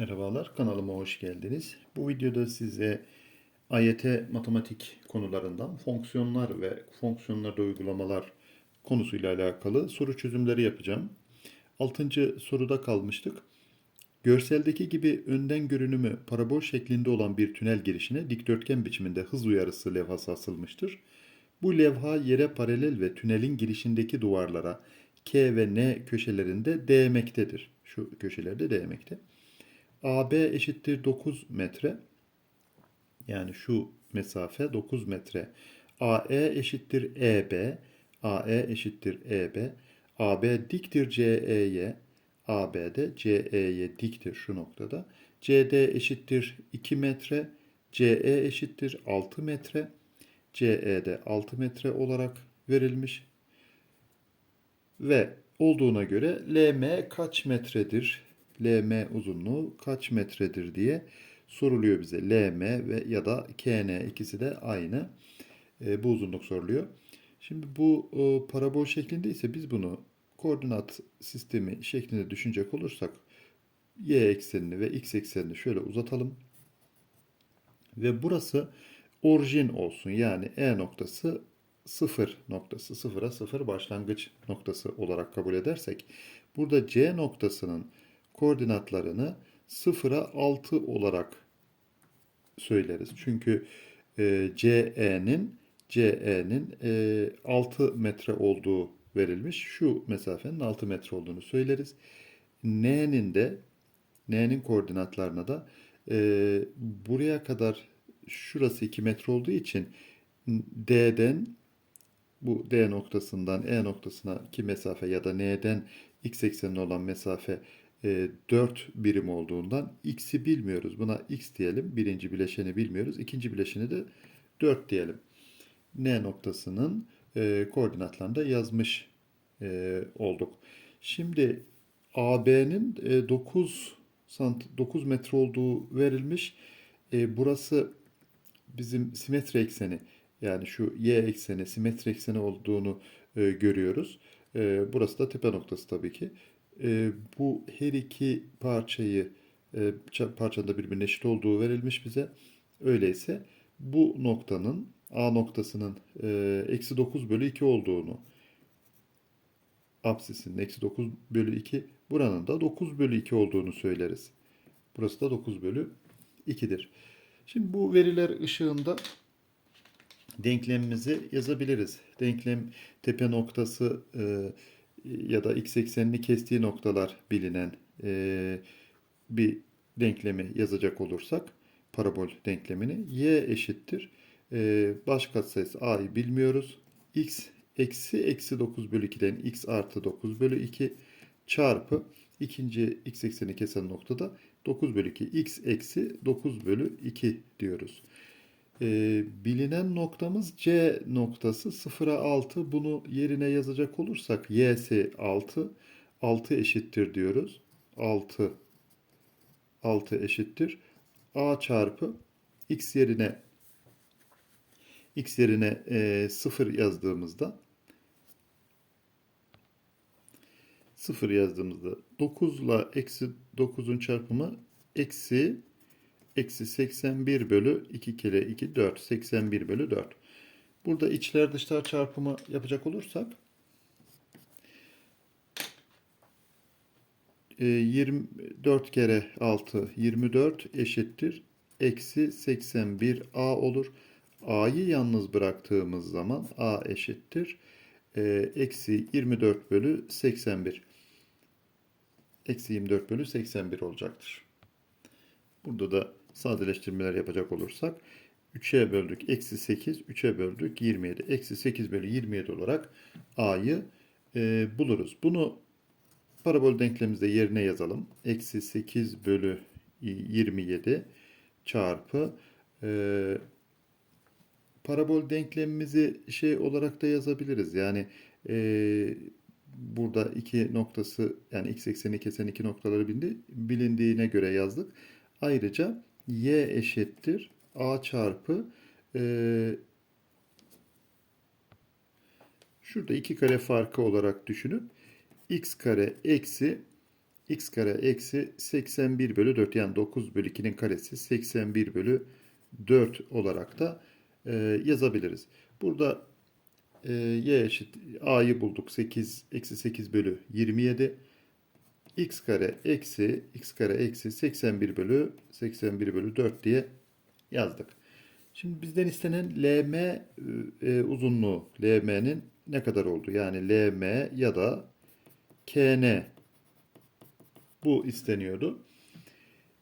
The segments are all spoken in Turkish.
Merhabalar, kanalıma hoş geldiniz. Bu videoda size AYT matematik konularından fonksiyonlar ve fonksiyonlarda uygulamalar konusuyla alakalı soru çözümleri yapacağım. 6. soruda kalmıştık. Görseldeki gibi önden görünümü parabol şeklinde olan bir tünel girişine dikdörtgen biçiminde hız uyarısı levhası asılmıştır. Bu levha yere paralel ve tünelin girişindeki duvarlara K ve N köşelerinde değmektedir. Şu köşelerde değmekte. AB eşittir 9 metre. Yani şu mesafe 9 metre. AE eşittir EB. AE eşittir EB. AB diktir CE'ye. AB de CE'ye diktir şu noktada. CD eşittir 2 metre. CE eşittir 6 metre. CE de 6 metre olarak verilmiş. Ve olduğuna göre LM kaç metredir? LM uzunluğu kaç metredir diye soruluyor bize. LM ve ya da KN ikisi de aynı. E, bu uzunluk soruluyor. Şimdi bu e, parabol şeklinde ise biz bunu koordinat sistemi şeklinde düşünecek olursak y eksenini ve x eksenini şöyle uzatalım. Ve burası orijin olsun. Yani E noktası 0 noktası. 0'a 0 başlangıç noktası olarak kabul edersek burada C noktasının koordinatlarını 0'a 6 olarak söyleriz. Çünkü e, CE'nin CE'nin e, 6 metre olduğu verilmiş. Şu mesafenin 6 metre olduğunu söyleriz. N'nin de N'nin koordinatlarına da e, buraya kadar şurası 2 metre olduğu için D'den bu D noktasından E noktasına ki mesafe ya da N'den X eksenine olan mesafe e, 4 birim olduğundan x'i bilmiyoruz. Buna x diyelim. Birinci bileşeni bilmiyoruz. İkinci bileşeni de 4 diyelim. N noktasının e, koordinatlarını yazmış e, olduk. Şimdi AB'nin e, 9 sant 9 metre olduğu verilmiş. E, burası bizim simetri ekseni yani şu y ekseni simetri ekseni olduğunu e, görüyoruz. Burası da tepe noktası tabii ki e, bu her iki parçayı e, parçada birbirine eşit olduğu verilmiş bize. Öyleyse bu noktanın A noktasının e, eksi 9 bölü 2 olduğunu absisinin eksi 9 bölü 2 buranın da 9 bölü 2 olduğunu söyleriz. Burası da 9 bölü 2'dir. Şimdi bu veriler ışığında denklemimizi yazabiliriz. Denklem tepe noktası e, ya da x eksenini kestiği noktalar bilinen e, bir denklemi yazacak olursak parabol denklemini y eşittir. E, baş katsayısı a'yı bilmiyoruz. x eksi eksi 9 bölü 2'den x artı 9 bölü 2 çarpı ikinci x ekseni kesen noktada 9 bölü 2 x eksi 9 bölü 2 diyoruz. E, bilinen noktamız C noktası 0'a 6. Bunu yerine yazacak olursak y'si 6. 6 eşittir diyoruz. 6 6 eşittir. A çarpı x yerine x yerine e, 0 yazdığımızda 0 yazdığımızda 9 ile eksi 9'un çarpımı eksi eksi 81 bölü 2 kere 2 4. 81 bölü 4. Burada içler dışlar çarpımı yapacak olursak 24 e, kere 6 24 eşittir. Eksi 81 A olur. A'yı yalnız bıraktığımız zaman A eşittir. E, eksi 24 bölü 81. Eksi 24 bölü 81 olacaktır. Burada da sadeleştirmeler yapacak olursak 3'e böldük eksi 8, 3'e böldük 27. Eksi 8 bölü 27 olarak A'yı e, buluruz. Bunu parabol denklemimizde yerine yazalım. Eksi 8 bölü 27 çarpı e, parabol denklemimizi şey olarak da yazabiliriz. Yani e, burada iki noktası yani x ekseni kesen iki noktaları bilindi, bilindiğine göre yazdık. Ayrıca y eşittir a çarpı e, şurada iki kare farkı olarak düşünüp x kare eksi x kare eksi 81 bölü 4 yani 9 bölü 2'nin karesi 81 bölü 4 olarak da e, yazabiliriz. Burada e, y eşit a'yı bulduk 8 eksi 8 bölü 27 x kare eksi x kare eksi 81 bölü 81 bölü 4 diye yazdık. Şimdi bizden istenen LM e, uzunluğu LM'nin ne kadar oldu? Yani LM ya da KN bu isteniyordu.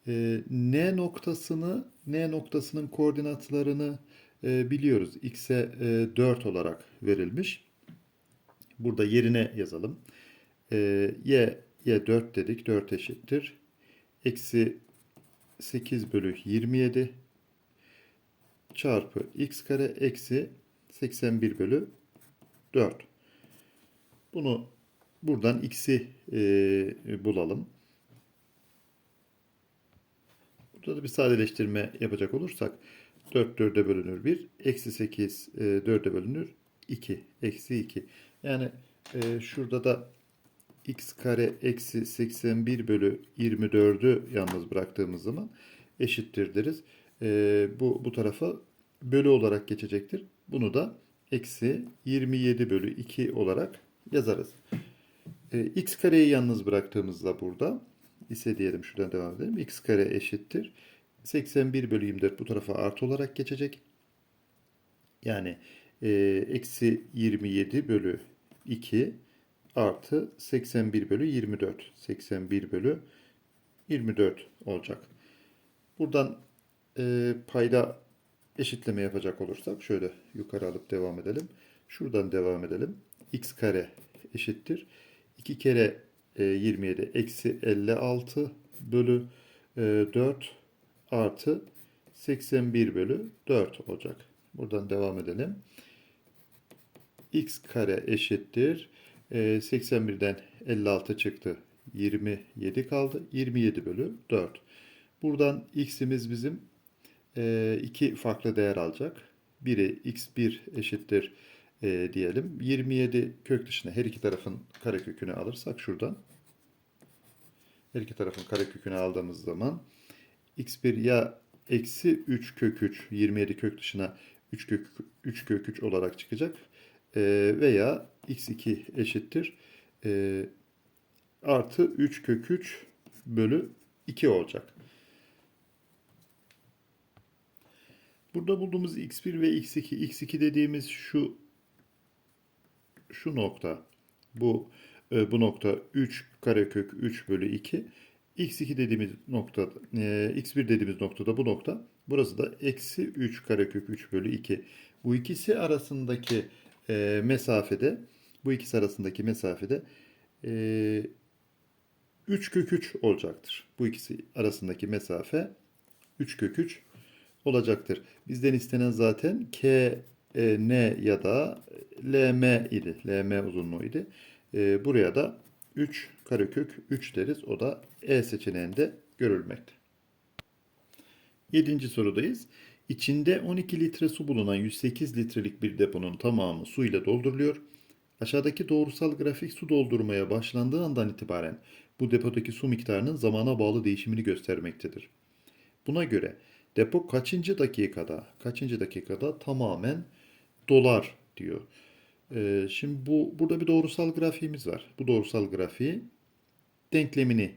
E, N noktasını N noktasının koordinatlarını e, biliyoruz. X'e e, 4 olarak verilmiş. Burada yerine yazalım. E, y, y 4 dedik. 4 eşittir. Eksi 8 bölü 27 çarpı x kare eksi 81 bölü 4. Bunu buradan x'i e, bulalım. Burada da bir sadeleştirme yapacak olursak 4 4'e bölünür 1. Eksi 8 e, 4'e bölünür 2. Eksi 2. Yani e, şurada da x kare eksi 81 bölü 24'ü yalnız bıraktığımız zaman eşittir deriz. E, bu, bu tarafa bölü olarak geçecektir. Bunu da eksi 27 bölü 2 olarak yazarız. E, x kareyi yalnız bıraktığımızda burada ise diyelim şuradan devam edelim. x kare eşittir. 81 bölü 24 bu tarafa artı olarak geçecek. Yani e, eksi 27 bölü 2 artı 81 bölü 24. 81 bölü 24 olacak. Buradan e, payda eşitleme yapacak olursak şöyle yukarı alıp devam edelim. Şuradan devam edelim. x kare eşittir. 2 kere e, 27 eksi 56 bölü e, 4 artı 81 bölü 4 olacak. Buradan devam edelim. x kare eşittir. E, 81'den 56 çıktı. 27 kaldı. 27 bölü 4. Buradan x'imiz bizim e, iki farklı değer alacak. Biri x1 eşittir e, diyelim. 27 kök dışına her iki tarafın karekökünü alırsak şuradan. Her iki tarafın karekökünü aldığımız zaman x1 ya eksi 3 kök 3 27 kök dışına 3 kök 3 kök 3 olarak çıkacak. E, veya x2 eşittir e, artı 3 kök 3 bölü 2 olacak. Burada bulduğumuz x1 ve x2, x2 dediğimiz şu şu nokta. Bu e, bu nokta 3 karekök 3 bölü 2. x2 dediğimiz nokta, e, x1 dediğimiz noktada bu nokta. Burası da eksi 3 karekök 3 bölü 2. Bu ikisi arasındaki e, mesafede, bu ikisi arasındaki mesafede e, 3 kök 3 olacaktır. Bu ikisi arasındaki mesafe 3 kök 3 olacaktır. Bizden istenen zaten K, e, N ya da LM idi. LM uzunluğu idi. E, buraya da 3 karekök 3 deriz. O da E seçeneğinde görülmekte. 7. sorudayız. İçinde 12 litre su bulunan 108 litrelik bir deponun tamamı su ile dolduruluyor. Aşağıdaki doğrusal grafik su doldurmaya başlandığı andan itibaren bu depodaki su miktarının zamana bağlı değişimini göstermektedir. Buna göre depo kaçıncı dakikada, kaçıncı dakikada tamamen dolar diyor. Ee, şimdi bu burada bir doğrusal grafiğimiz var. Bu doğrusal grafiği denklemini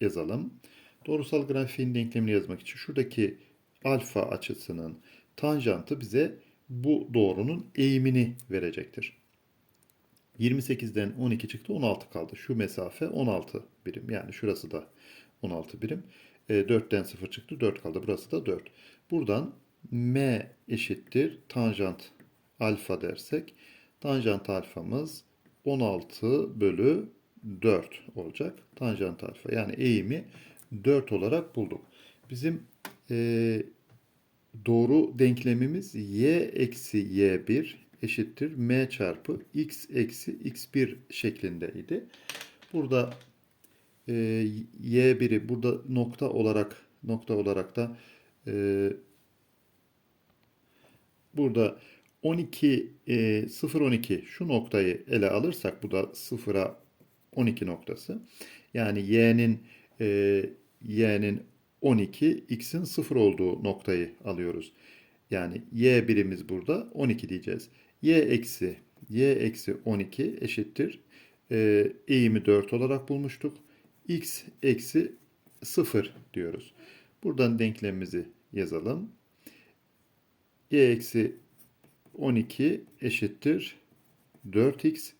yazalım. Doğrusal grafiğin denklemini yazmak için şuradaki alfa açısının tanjantı bize bu doğrunun eğimini verecektir. 28'den 12 çıktı 16 kaldı. Şu mesafe 16 birim. Yani şurası da 16 birim. E, 4'ten 0 çıktı 4 kaldı. Burası da 4. Buradan m eşittir tanjant alfa dersek tanjant alfamız 16 bölü 4 olacak. Tanjant alfa yani eğimi 4 olarak bulduk. Bizim e, doğru denklemimiz y eksi y1 eşittir m çarpı x eksi x1 şeklindeydi. Burada e, y1'i burada nokta olarak nokta olarak da e, burada 12 e, 0 12 şu noktayı ele alırsak bu da 0'a 12 noktası. Yani y'nin e, y'nin 12, x'in 0 olduğu noktayı alıyoruz. Yani y birimiz burada 12 diyeceğiz. y eksi y eksi 12 eşittir. E, eğimi 4 olarak bulmuştuk. x eksi 0 diyoruz. Buradan denklemimizi yazalım. y eksi 12 eşittir 4x.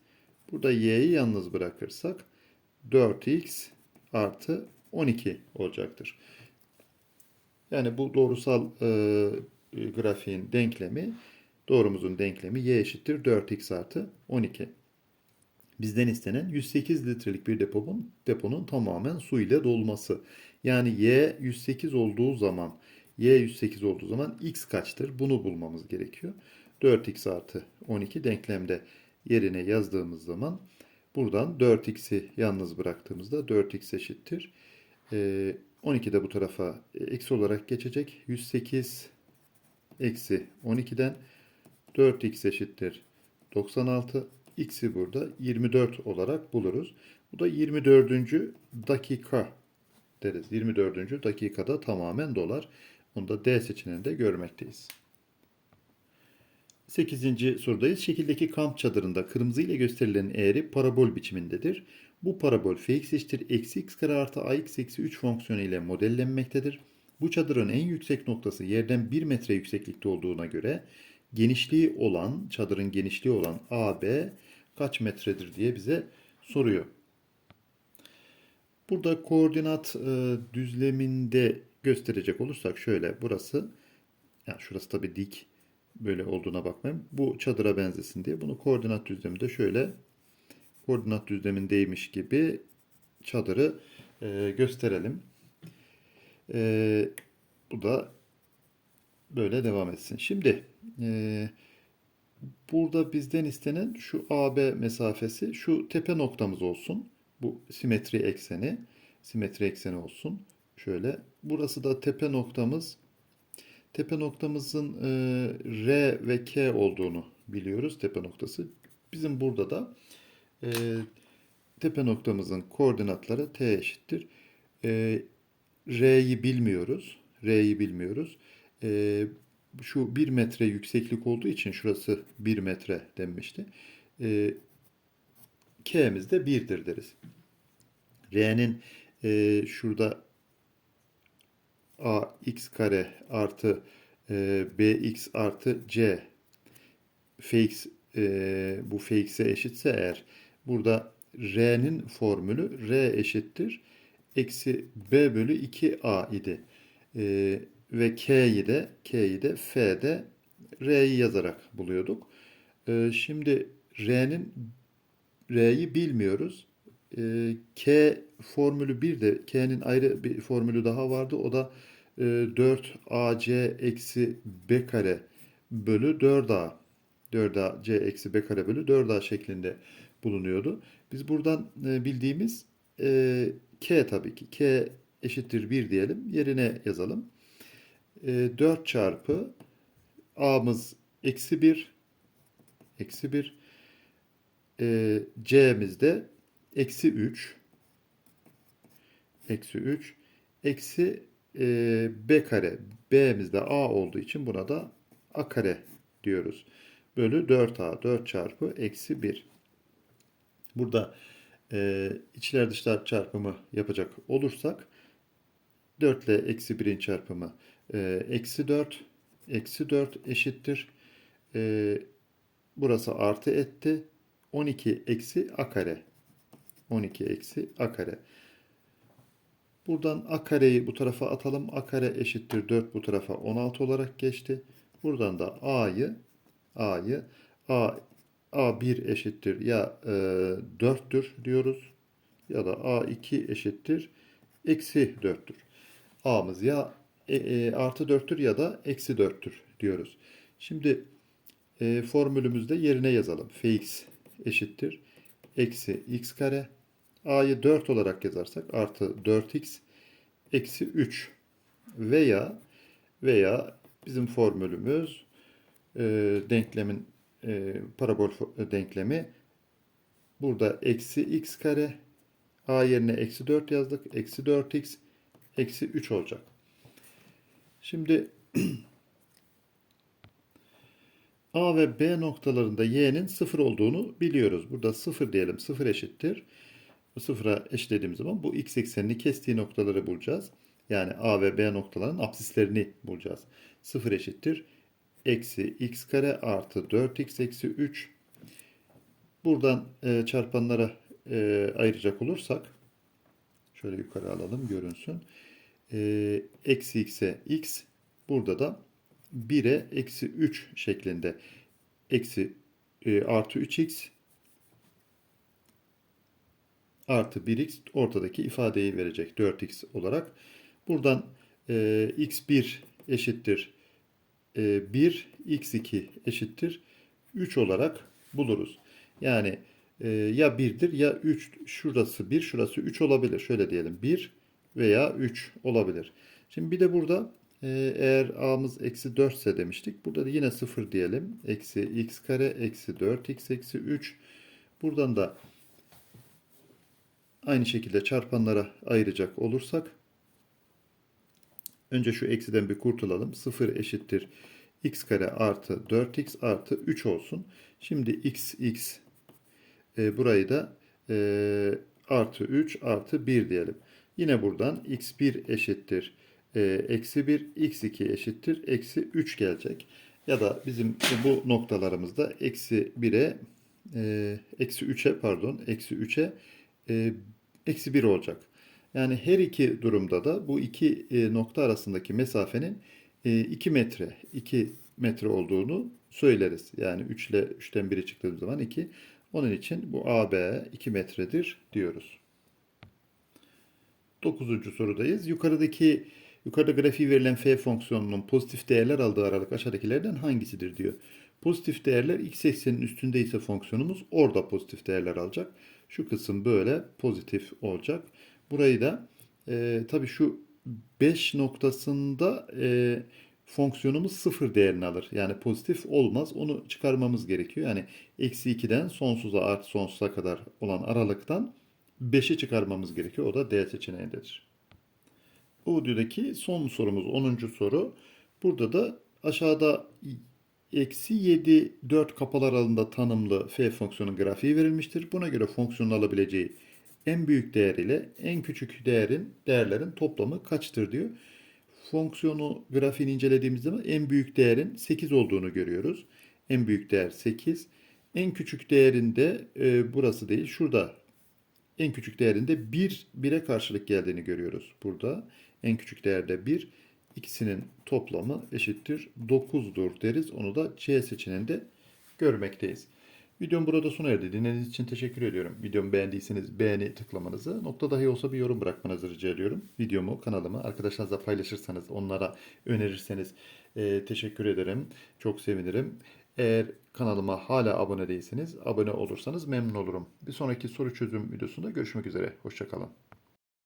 Burada y'yi yalnız bırakırsak 4x artı 12 olacaktır. Yani bu doğrusal e, grafiğin denklemi, doğrumuzun denklemi y eşittir 4x artı 12. Bizden istenen 108 litrelik bir deponun, deponun tamamen su ile dolması. Yani y 108 olduğu zaman, y 108 olduğu zaman x kaçtır? Bunu bulmamız gerekiyor. 4x artı 12 denklemde yerine yazdığımız zaman buradan 4x'i yalnız bıraktığımızda 4x eşittir. Ee, 12 de bu tarafa eksi olarak geçecek. 108 eksi 12'den 4x eşittir 96. X'i burada 24 olarak buluruz. Bu da 24. dakika deriz. 24. dakikada tamamen dolar. Onu da D seçeneğinde görmekteyiz. 8. sorudayız. Şekildeki kamp çadırında kırmızı ile gösterilen eğri parabol biçimindedir. Bu parabol fx eşittir eksi x kare artı ax eksi 3 fonksiyonu ile modellenmektedir. Bu çadırın en yüksek noktası yerden 1 metre yükseklikte olduğuna göre genişliği olan, çadırın genişliği olan AB kaç metredir diye bize soruyor. Burada koordinat e, düzleminde gösterecek olursak şöyle burası yani şurası tabii dik böyle olduğuna bakmayın. Bu çadıra benzesin diye bunu koordinat düzleminde şöyle koordinat düzlemindeymiş gibi çadırı e, gösterelim. E, bu da böyle devam etsin. Şimdi e, burada bizden istenen şu AB mesafesi şu tepe noktamız olsun. Bu simetri ekseni. Simetri ekseni olsun. Şöyle. Burası da tepe noktamız. Tepe noktamızın e, R ve K olduğunu biliyoruz. Tepe noktası. Bizim burada da e, tepe noktamızın koordinatları T eşittir. E, R'yi bilmiyoruz. R'yi bilmiyoruz. E, şu 1 metre yükseklik olduğu için şurası 1 metre denmişti. E, K'miz de 1'dir deriz. R'nin e, şurada ax kare artı e, bx artı c fx e, bu fx'e eşitse eğer burada r'nin formülü r eşittir eksi b bölü 2a idi. E, ve k'yi de k'yi de f'de r'yi yazarak buluyorduk. E, şimdi r'nin r'yi bilmiyoruz. E, k formülü bir de k'nin ayrı bir formülü daha vardı. O da e, 4ac eksi b kare bölü 4a. 4ac eksi b kare bölü 4a şeklinde bulunuyordu. Biz buradan e, bildiğimiz e, k tabii ki. k eşittir 1 diyelim. Yerine yazalım. E, 4 çarpı a'mız eksi 1 eksi 1 e, c'miz de eksi 3 eksi 3 eksi e, b kare b'mizde a olduğu için buna da a kare diyoruz. Bölü 4a 4 çarpı eksi 1. Burada e, içler dışlar çarpımı yapacak olursak 4 ile eksi 1'in çarpımı e, eksi 4 eksi 4 eşittir. E, burası artı etti. 12 eksi a kare 12 eksi a kare. Buradan a kareyi bu tarafa atalım. a kare eşittir 4 bu tarafa 16 olarak geçti. Buradan da a'yı a'yı a a1 eşittir ya e, 4'tür diyoruz ya da a2 eşittir eksi 4'tür. a'mız ya e, e, artı 4'tür ya da eksi 4'tür diyoruz. Şimdi e, formülümüzde yerine yazalım. fx eşittir eksi x kare a'yı 4 olarak yazarsak artı 4x eksi 3 veya veya bizim formülümüz e, denklemin e, parabol denklemi burada eksi x kare A yerine eksi 4 yazdık. Eksi 4x eksi 3 olacak. Şimdi A ve B noktalarında y'nin 0 olduğunu biliyoruz. Burada 0 diyelim. 0 eşittir. Bu sıfıra eşitlediğimiz zaman bu x eksenini kestiği noktaları bulacağız. Yani A ve B noktaların apsislerini bulacağız. 0 eşittir. Eksi x kare artı 4x eksi 3. Buradan e, çarpanlara e, ayıracak olursak şöyle yukarı alalım görünsün. E, eksi x'e x burada da 1'e eksi 3 şeklinde eksi e, artı 3x artı 1x ortadaki ifadeyi verecek 4x olarak. Buradan e, x1 eşittir e, 1, x2 eşittir 3 olarak buluruz. Yani e, ya 1'dir ya 3 şurası 1 şurası 3 olabilir. Şöyle diyelim 1 veya 3 olabilir. Şimdi bir de burada e, eğer a'mız eksi 4 ise demiştik. Burada da yine 0 diyelim. Eksi x kare eksi 4x eksi 3. Buradan da aynı şekilde çarpanlara ayıracak olursak önce şu eksiden bir kurtulalım. 0 eşittir x kare artı 4x artı 3 olsun. Şimdi x x e, burayı da e, artı 3 artı 1 diyelim. Yine buradan x1 eşittir e, eksi 1, x2 eşittir eksi 3 gelecek. Ya da bizim bu noktalarımızda eksi 1'e e, eksi 3'e pardon eksi 3'e e, eksi 1 olacak. Yani her iki durumda da bu iki e, nokta arasındaki mesafenin e, 2 metre 2 metre olduğunu söyleriz. Yani 3 ile 3'ten 1'i çıktığımız zaman 2. Onun için bu AB 2 metredir diyoruz. 9. sorudayız. Yukarıdaki yukarıda grafiği verilen f fonksiyonunun pozitif değerler aldığı aralık aşağıdakilerden hangisidir diyor. Pozitif değerler x eksenin üstünde ise fonksiyonumuz orada pozitif değerler alacak. Şu kısım böyle pozitif olacak. Burayı da e, tabii şu 5 noktasında e, fonksiyonumuz sıfır değerini alır. Yani pozitif olmaz. Onu çıkarmamız gerekiyor. Yani eksi 2'den sonsuza artı sonsuza kadar olan aralıktan 5'i çıkarmamız gerekiyor. O da D seçeneğindedir. Bu videodaki son sorumuz 10. soru. Burada da aşağıda eksi 7 4 kapalı aralığında tanımlı f fonksiyonun grafiği verilmiştir. Buna göre fonksiyonun alabileceği en büyük değer ile en küçük değerin değerlerin toplamı kaçtır diyor. Fonksiyonu grafiğini incelediğimiz zaman en büyük değerin 8 olduğunu görüyoruz. En büyük değer 8. En küçük değerinde e, burası değil şurada en küçük değerinde 1 1'e karşılık geldiğini görüyoruz burada. En küçük değerde 1. İkisinin toplamı eşittir 9'dur deriz. Onu da C seçeneğinde görmekteyiz. Videom burada sona erdi. Dinlediğiniz için teşekkür ediyorum. Videomu beğendiyseniz beğeni tıklamanızı, nokta dahi olsa bir yorum bırakmanızı rica ediyorum. Videomu, kanalımı arkadaşlarınızla paylaşırsanız, onlara önerirseniz e, teşekkür ederim. Çok sevinirim. Eğer kanalıma hala abone değilseniz, abone olursanız memnun olurum. Bir sonraki soru çözüm videosunda görüşmek üzere. Hoşçakalın.